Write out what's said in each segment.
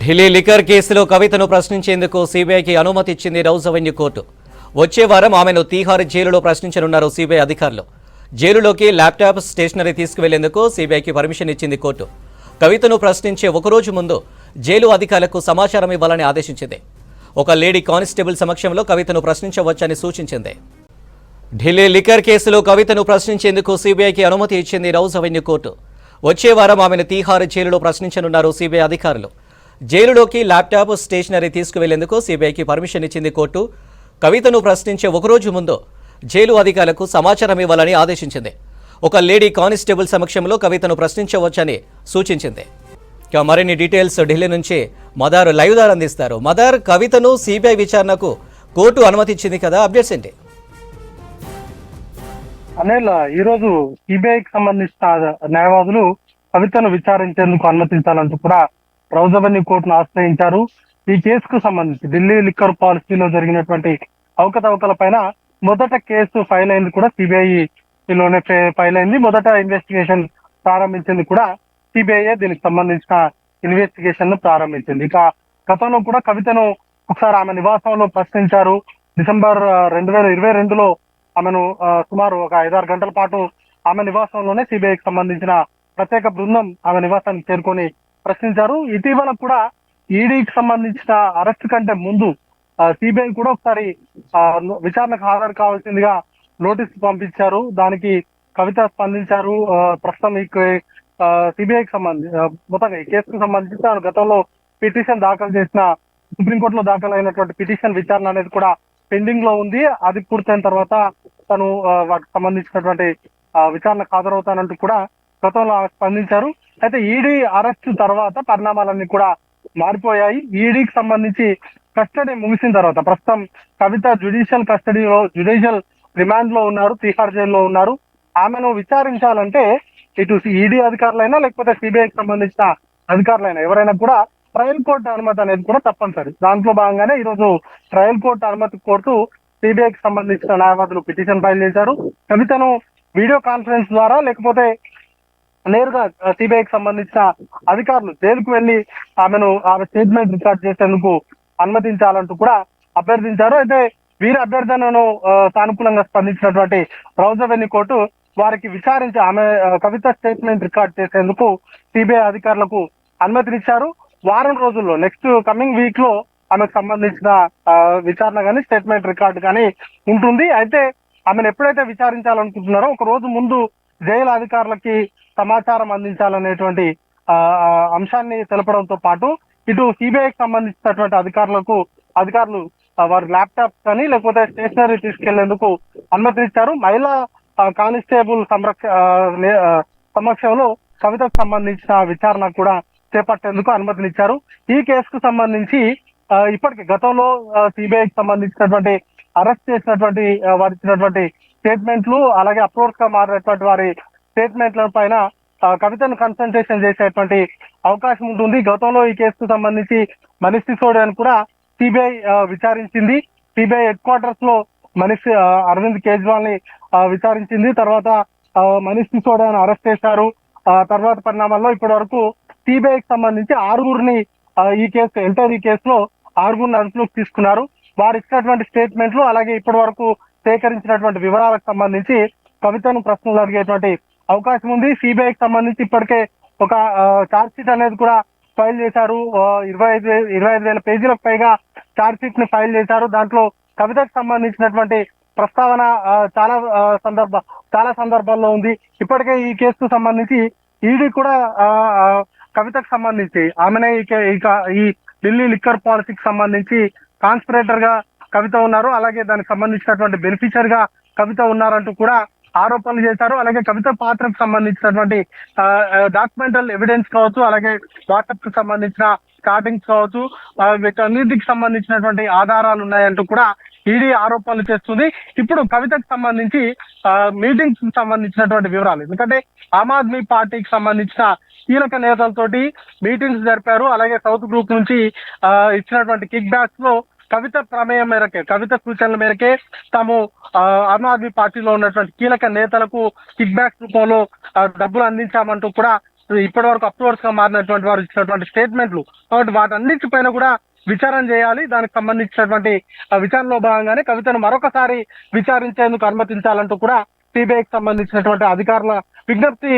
Delhi liquor కేసులో కవితను ప్రశ్నించేందుకు సీబీఐకి అనుమతి ఇచ్చింది రౌజ్ అవెన్యూ కోర్టు. వచ్చే వారం ఆమెను తీహార్ జైలులో ప్రశ్నించనున్నారు సీబీఐ అధికారులు. జైలులోకి ల్యాప్టాప్ స్టేషనరీ తీసుకువెళ్ళేందుకు సీబీఐకి పర్మిషన్ ఇచ్చింది కోర్టు. కవితను ప్రశ్నించే ఒకరోజు ముందు జైలు అధికారులకు సమాచారం ఇవ్వాలని ఆదేశించింది. ఒక లేడీ కానిస్టేబుల్ సమక్షంలో కవితను ప్రశ్నించవచ్చని సూచించింది. ఢిల్లీ లిక్కర్ కేసులో కవితను ప్రశ్నించేందుకు సీబీఐకి అనుమతి ఇచ్చింది రౌజ్ అవెన్యూ కోర్టు. వచ్చే వారం ఆమెను తీహార్ జైలులో ప్రశ్నించనున్నారు సీబీఐ అధికారులు. జైలులోకి ల్యాప్టాప్ స్టేషనరీ తీసుకువెళ్ళేందుకు సీబీఐకి పర్మిషన్ ఇచ్చింది కోర్టు. కవితను ప్రశ్నించే ఒకరోజు ముందు జైలు అధికారులకు సమాచారం ఇవ్వాలని ఆదేశించింది. ఒక లేడీ కానిస్టేబుల్ సమక్షంలో కవితను ప్రశ్నించవచ్చని సూచించింది. ఇక మరిన్ని డీటెయిల్స్ ఢిల్లీ నుంచి మదార్ లైవ్ ద్వారా అందిస్తారు. మదార్ కవితను సిబిఐ విచారణకు కోర్టు అనుమతి ఇచ్చింది కదా? అప్డేట్స్ ఏంటి? అనిల్ ఈరోజు సిబిఐకి సంబంధించిన న్యాయవాదులు కవితను విచారించేందుకు అనుమతించాలంటూ కూడా రౌజవల్లి కోర్టును ఆశ్రయించారు. ఈ కేసుకు సంబంధించి ఢిల్లీ లిక్కర్ పాలసీలో జరిగినటువంటి అవకతవకల పైన మొదట కేసు ఫైల్ అయింది కూడా సిబిఐ లోనే ఫైల్ అయింది. మొదట ఇన్వెస్టిగేషన్ ప్రారంభించింది కూడా సిబిఐ దీనికి సంబంధించిన ఇన్వెస్టిగేషన్ను ప్రారంభించింది. ఇక గతంలో కూడా కవితను ఒకసారి ఆమె నివాసంలో ప్రశ్నించారు. డిసెంబర్ రెండు వేల ఇరవై రెండులో ఆమెను సుమారు ఒక ఐదారు గంటల పాటు ఆమె నివాసంలోనే సిబిఐకి సంబంధించిన ప్రత్యేక బృందం ఆమె నివాసానికి చేరుకొని ప్రశ్నించారు. ఇటీవల కూడా ఈడీకి సంబంధించిన అరెస్ట్ కంటే ముందు సిబిఐ కూడా ఒకసారి ఆ, విచారణకు హాజరు కావాల్సిందిగా నోటీస్ పంపించారు. దానికి కవిత స్పందించారు. ఆ, ప్రస్తుతం ఈ సిబిఐకి సంబంధించి మొత్తంగా ఈ కేసుకు సంబంధించి తాను గతంలో పిటిషన్ దాఖలు చేసిన సుప్రీంకోర్టులో దాఖలు అయినటువంటి పిటిషన్ విచారణ అనేది కూడా పెండింగ్లో ఉంది. అది పూర్తయిన తర్వాత తను వాటికి సంబంధించినటువంటి ఆ, విచారణకు హాజరవుతానంటూ కూడా గతంలో ఆమె స్పందించారు. అయితే ఈడీ అరెస్ట్ తర్వాత పరిణామాలన్నీ కూడా మారిపోయాయి. ఈడీకి సంబంధించి కస్టడీ ముగిసిన తర్వాత ప్రస్తుతం కవిత జ్యుడిషియల్ కస్టడీలో జ్యుడిషియల్ రిమాండ్లో ఉన్నారు తీహార్ జైల్లో ఉన్నారు. ఆమెను విచారించాలంటే ఇటు ఈడీ అధికారులైనా లేకపోతే సిబిఐకి సంబంధించిన అధికారులైనా ఎవరైనా కూడా ట్రయల్ కోర్టు అనుమతి అనేది కూడా తప్పనిసరి. దాంట్లో భాగంగానే ఈ రోజు ట్రయల్ కోర్టు అనుమతి కోర్టు సిబిఐకి సంబంధించిన న్యాయవాదులు పిటిషన్ ఫైల్ చేశారు. కవితను వీడియో కాన్ఫరెన్స్ ద్వారా లేకపోతే నేరుగా సిబిఐకి సంబంధించిన అధికారులు జైలుకు వెళ్ళి ఆమెను ఆమె స్టేట్మెంట్ రికార్డ్ చేసేందుకు అనుమతించాలంటూ కూడా అభ్యర్థించారు. అయితే వీరి అభ్యర్థనను సానుకూలంగా స్పందించినటువంటి రౌజవెన్ని కోర్టు వారికి విచారించి ఆమె కవిత స్టేట్మెంట్ రికార్డ్ చేసేందుకు సిబిఐ అధికారులకు అనుమతినిచ్చారు. వారం రోజుల్లో నెక్స్ట్ కమింగ్ వీక్లో ఆమెకు సంబంధించిన ఆ, విచారణ కానీ స్టేట్మెంట్ రికార్డ్ కానీ ఉంటుంది. అయితే ఆమెను ఎప్పుడైతే విచారించాలనుకుంటున్నారో ఒక రోజు ముందు జైలు అధికారులకి సమాచారం అందించాలనేటువంటి ఆ, అంశాన్ని తెలపడంతో పాటు ఇటు సిబిఐకి సంబంధించినటువంటి అధికారులకు అధికారులు వారి ల్యాప్టాప్ కానీ లేకపోతే స్టేషనరీ తీసుకెళ్ళేందుకు అనుమతినిచ్చారు మహిళా కానిస్టేబుల్ సంరక్ష సమక్షంలో కవితకు సంబంధించిన విచారణ కూడా చేపట్టేందుకు అనుమతినిచ్చారు ఈ కేసుకు సంబంధించి ఇప్పటికి గతంలో సిబిఐకి సంబంధించినటువంటి అరెస్ట్ చేసినటువంటి వారు ఇచ్చినటువంటి స్టేట్మెంట్లు అలాగే అప్రోచ్గా మారినటువంటి వారి స్టేట్మెంట్ల పైన కవితను కన్సన్ట్రేషన్ చేసేటువంటి అవకాశం ఉంటుంది. గతంలో ఈ కేసుకు సంబంధించి మనీష్ సిసోడియాను కూడా సిబిఐ విచారించింది. సిబిఐ హెడ్ క్వార్టర్స్లో మనీష్ అరవింద్ కేజ్రీవాల్ని విచారించింది. తర్వాత ఆ, మనీష్ సిసోడియాను అరెస్ట్ చేశారు. ఆ తర్వాత పరిణామాల్లో ఇప్పటి వరకు సిబిఐకి సంబంధించి ఆరుగురిని ఈ కేసు ఎంటర్ ఈ కేసులో ఆరుగురిని అదుపులోకి తీసుకున్నారు. వారు ఇచ్చినటువంటి స్టేట్మెంట్లు అలాగే ఇప్పటి వరకు సేకరించినటువంటి వివరాలకు సంబంధించి కవితను ప్రశ్నలు అడిగేటువంటి అవకాశం ఉంది. సిబిఐకి సంబంధించి ఇప్పటికే ఒక ఛార్జ్ షీట్ అనేది కూడా ఫైల్ చేశారు. ఇరవై ఐదు ఇరవై ఐదు వేల పేజీలకు పైగా ఛార్జ్ షీట్ని ఫైల్ చేశారు. దాంట్లో కవితకు సంబంధించినటువంటి ప్రస్తావన చాలా సందర్భ చాలా సందర్భాల్లో ఉంది. ఇప్పటికే ఈ కేసుకు సంబంధించి ఈడీ కూడా కవితకు సంబంధించి ఆమెనే ఈ ఈ ఢిల్లీ లిక్కర్ పాలసీకి సంబంధించి కాన్స్పిరేటర్గా కవిత ఉన్నారు. అలాగే దానికి సంబంధించినటువంటి బెనిఫిషియర్గా కవిత ఉన్నారంటూ కూడా ఆరోపణలు చేశారు. అలాగే కవిత పాత్రకు సంబంధించినటువంటి డాక్యుమెంటల్ ఎవిడెన్స్ కావచ్చు అలాగే వాట్సాప్కు సంబంధించిన స్టార్టింగ్స్ కావచ్చు వీటన్నిటికి సంబంధించినటువంటి ఆధారాలు ఉన్నాయంటూ కూడా ఈడీ ఆరోపణలు చేస్తుంది. ఇప్పుడు కవితకు సంబంధించి మీటింగ్స్కి సంబంధించినటువంటి వివరాలు. ఎందుకంటే ఆమ్ ఆద్మీ పార్టీకి సంబంధించిన కీలక నేతలతోటి మీటింగ్స్ జరిపారు. అలాగే సౌత్ గ్రూప్ నుంచి ఇచ్చినటువంటి కిక్ బ్యాక్స్లో కవిత ప్రమేయం మేరకే కవిత సూచనల మేరకే తాము ఆమ్ ఆద్మీ పార్టీలో ఉన్నటువంటి కీలక నేతలకు కిక్ బ్యాక్ రూపంలో డబ్బులు అందించామంటూ కూడా ఇప్పటి వరకు అప్రూవర్స్గా మారినటువంటి వారు ఇచ్చినటువంటి స్టేట్మెంట్లు. కాబట్టి వాటన్నిటి పైన కూడా విచారణ చేయాలి. దానికి సంబంధించినటువంటి విచారణలో భాగంగానే కవితను మరొకసారి విచారించేందుకు అనుమతించాలంటూ కూడా సిబిఐకి సంబంధించినటువంటి అధికారుల విజ్ఞప్తి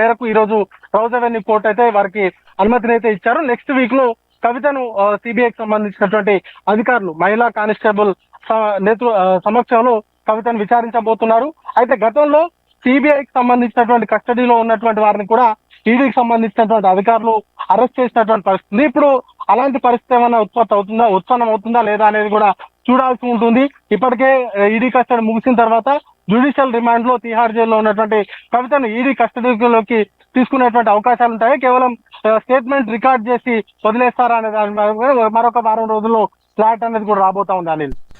మేరకు ఈ రోజు రౌజ్ అవెన్యూ కోర్టు అయితే వారికి అనుమతిని అయితే ఇచ్చారు. నెక్స్ట్ వీక్లో కవితను సిబిఐకి సంబంధించినటువంటి అధికారులు మహిళా కానిస్టేబుల్ నేతృ సమక్షంలో కవితను విచారించబోతున్నారు. అయితే గతంలో సిబిఐకి సంబంధించినటువంటి కస్టడీలో ఉన్నటువంటి వారిని కూడా ఈడీకి సంబంధించినటువంటి అధికారులు అరెస్ట్ చేసినటువంటి పరిస్థితి. ఇప్పుడు అలాంటి పరిస్థితి ఏమైనా ఉత్పత్తి అవుతుందా ఉత్పన్నం అవుతుందా లేదా అనేది కూడా చూడాల్సి ఉంటుంది. ఇప్పటికే ఈడీ కస్టడీ ముగిసిన తర్వాత జ్యుడిషియల్ రిమాండ్లో తిహార్ జైల్లో ఉన్నటువంటి కవితను ఈడీ కస్టడీలోకి తీసుకునేటువంటి అవకాశాలు ఉంటాయి కేవలం స్టేట్మెంట్ రికార్డ్ చేసి వదిలేస్తారా అనే దాని మరొక వారం రోజుల్లో ఫ్లాట్ అనేది కూడా రాబోతా ఉంది అనిల్.